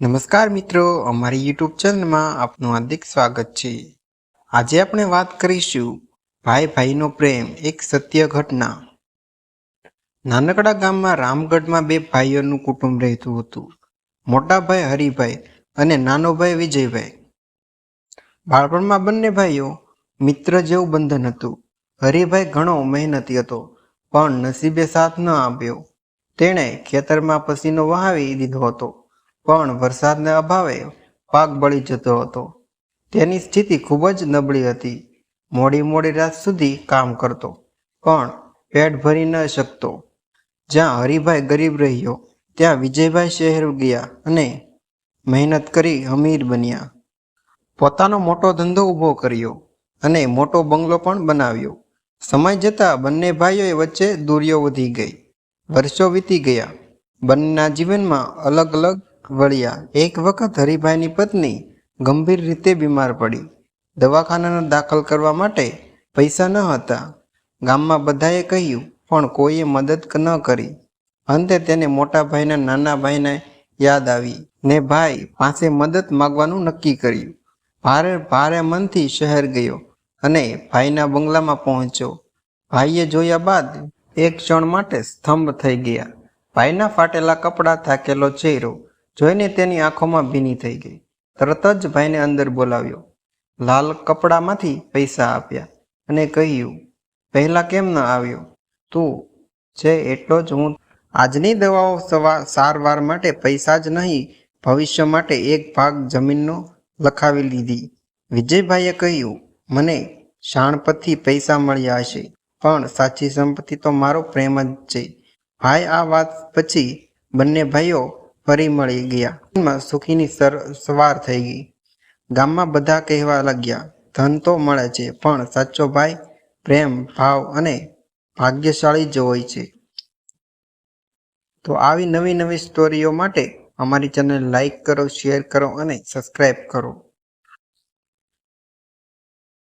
નમસ્કાર મિત્રો, અમારી યુટ્યુબ ચેનલમાં આપનું હાર્દિક સ્વાગત છે. આજે આપણે વાત કરીશું ભાઈ ભાઈનો પ્રેમ, એક સત્ય ઘટના. નાનકડા ગામમાં રામગઢમાં બે ભાઈઓનું કુટુંબ રહેતું હતું. મોટા ભાઈ હરિભાઈ અને નાનો ભાઈ વિજયભાઈ. બાળપણમાં બંને ભાઈઓ મિત્ર જેવું બંધન હતું. હરિભાઈ ઘણો મહેનતી હતો, પણ નસીબે સાથ ન આપ્યો. તેણે ખેતરમાં પસીનો વહાવી દીધો હતો. પણ વરસાદના અભાવે પાક બળી જતો હતો. તેની સ્થિતિ ખૂબ જ નબળી હતી. મોડી મોડી રાત સુધી કામ કરતો, પણ પેટ ભરી ન શકતો. જ્યાં હરિભાઈ ગરીબ રહ્યો, ત્યાં વિજયભાઈ શહેર ગયા અને મહેનત કરી અમીર બન્યા. પોતાનો મોટો ધંધો ઊભો કર્યો અને મોટો બંગલો પણ બનાવ્યો. સમય જતાં બંને ભાઈઓએ વચ્ચે દૂરીઓ વધી ગઈ. વર્ષો વીતી ગયા. બંનેના જીવનમાં અલગ અલગ વળ્યા. એક વખત હરિભાઈની પત્ની ગંભીર રીતે બીમાર પડી. દવાખાનાનો દાખલ કરવા માટે પૈસા ન હતા. ગામમાં બધાએ કહ્યું, પણ કોઈએ મદદ ન કરી. અંતે તેને મોટા ભાઈના નાના ભાઈને યાદ આવી ને ભાઈ પાસે મદદ માગવાનું નક્કી કર્યું. ભારે ભારે મનથી શહેર ગયો અને ભાઈના બંગલામાં પહોંચ્યો. ભાઈએ જોયા બાદ એક ક્ષણ માટે સ્તંભ થઈ ગયા. ભાઈના ફાટેલા કપડાં થાકેલો ચહેરો જોઈને તેની આંખોમાં ભીની થઈ ગઈ. તરત જ ભાઈને અંદર બોલાવ્યો. લાલ કપડામાંથી પૈસા આપ્યા અને કહ્યું, પહેલાં કેમ ન આવ્યો? તું છે એટલો જ હું આજની દવાઓ સારવાર માટે પૈસા જ નહીં, ભવિષ્ય માટે એક ભાગ જમીનનો લખાવી લીધી. વિજયભાઈએ કહ્યું, મને શાણપતથી પૈસા મળ્યા હશે, પણ સાચી સંપત્તિ તો મારો પ્રેમ જ છે. ભાઈ આ વાત પછી બંને ભાઈઓ ફરી મળી ગયા. સુખીની સર, સવાર થઈ ગઈ. ગામમાં બધા કહેવા લાગ્યા, ધન તો મળે છે, પણ સાચો ભાઈ પ્રેમ, ભાવ અને ભાગ્યશાળી જ હોય છે. તો આવી નવી નવી સ્ટોરીઓ માટે અમારી ચેનલ લાઈક કરો, શેર કરો અને સબસ્ક્રાઈબ કરો.